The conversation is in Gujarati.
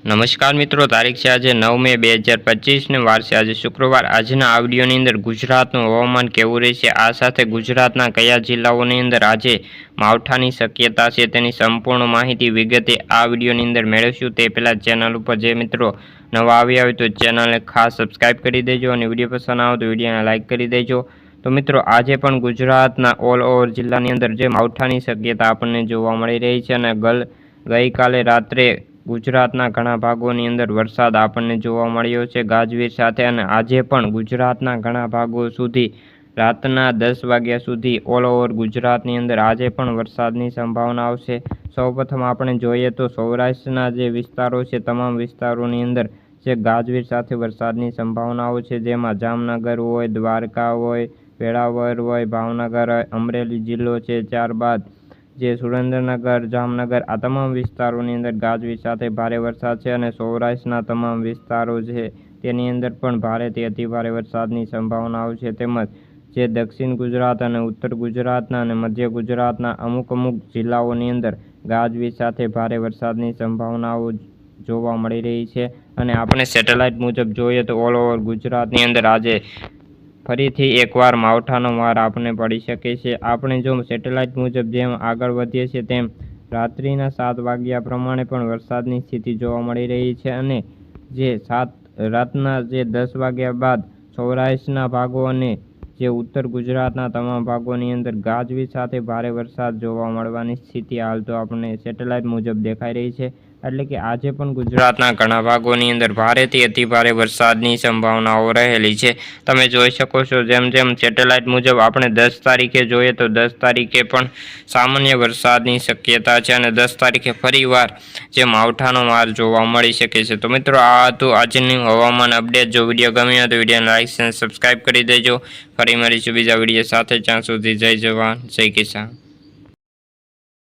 નમસ્કાર મિત્રો, તારીખ છે આજે નવ મે બે હજાર પચીસને, વાર છે આજે શુક્રવાર. આજના આ અંદર ગુજરાતનું હવામાન કેવું રહેશે? આ સાથે ગુજરાતના કયા જિલ્લાઓની અંદર આજે માવઠાની શક્યતા છે તેની સંપૂર્ણ માહિતી વિગતે આ વિડીયોની અંદર મેળવીશું. તે પહેલાં ચેનલ ઉપર જે મિત્રો નવા આવ્યા હોય તો ચેનલને ખાસ સબસ્ક્રાઈબ કરી દેજો અને વીડિયો પસંદ આવે તો વિડીયોને લાઇક કરી દેજો. તો મિત્રો, આજે પણ ગુજરાતના ઓલ ઓવર જિલ્લાની અંદર જે માવઠાની શક્યતા આપણને જોવા મળી રહી છે અને ગલ ગઈકાલે રાત્રે ગુજરાતના ઘણા ભાગોની અંદર વરસાદ આપણને જોવા મળ્યો છે. ગાજવીજ સાથે અને આજે પણ ગુજરાતના ઘણા ભાગો સુધી રાતના દસ વાગ્યા સુધી ઓલ ઓવર ગુજરાતની અંદર આજે પણ વરસાદની સંભાવના આવશે. સૌપ્રથમ આપણે જોઈએ તો સૌરાષ્ટ્રના જે વિસ્તારો છે, તમામ વિસ્તારોની અંદર જે ગાજવીજ સાથે વરસાદની સંભાવનાઓ છે, જેમાં જામનગર હોય, દ્વારકા હોય, વેળાવર હોય, ભાવનગર હોય, અમરેલી જિલ્લો છે, ત્યારબાદ જે સુરેન્દ્રનગર, જામનગર આ તમામ વિસ્તારોની અંદર ગાજવીજ સાથે ભારે વરસાદ છે અને સૌરાષ્ટ્રના તમામ વિસ્તારો છે તેની અંદર પણ ભારેથી અતિભારે વરસાદની સંભાવનાઓ છે. તેમજ જે દક્ષિણ ગુજરાત અને ઉત્તર ગુજરાતના અને મધ્ય ગુજરાતના અમુક અમુક જિલ્લાઓની અંદર ગાજવીજ સાથે ભારે વરસાદની સંભાવનાઓ જોવા મળી રહી છે. અને આપણે સેટેલાઇટ મુજબ જોઈએ તો ઓલ ઓવર ગુજરાતની અંદર આજે ફરીથી એકવાર માવઠાનો વાર આપણે પડી શકે છે. આપણે જો સેટેલાઇટ મુજબ જેમ આગળ વધીએ છીએ તેમ રાત્રિના સાત વાગ્યા પ્રમાણે પણ વરસાદની સ્થિતિ જોવા મળી રહી છે અને જે સાત, રાતના જે દસ વાગ્યા બાદ સૌરાષ્ટ્રના ભાગો અને જે ઉત્તર ગુજરાતના તમામ ભાગોની અંદર ગાજવીજ સાથે ભારે વરસાદ જોવા મળવાની સ્થિતિ હાલ તો આપણને સેટેલાઇટ મુજબ દેખાઈ રહી છે. એટલે કે આજે પણ ગુજરાતના ઘણા ભાગોની અંદર ભારેથી અતિભારે વરસાદની સંભાવનાઓ રહેલી છે. તમે જોઈ શકો છો, જેમ જેમ સેટેલાઇટ મુજબ આપણે દસ તારીખે જોઈએ તો દસ તારીખે પણ સામાન્ય વરસાદની શક્યતા છે અને દસ તારીખે ફરીવાર જે માવઠાનો માર જોવા મળી શકે છે. તો મિત્રો, આ હતું આજનું હવામાન અપડેટ. જો વીડિયો ગમ્યો તો વિડીયોને લાઇક અને સબસ્ક્રાઈબ કરી દેજો. ફરી મળીશું બીજા વીડિયો સાથે. જ્યાં સુધી જય જવાન, જય કિસાન.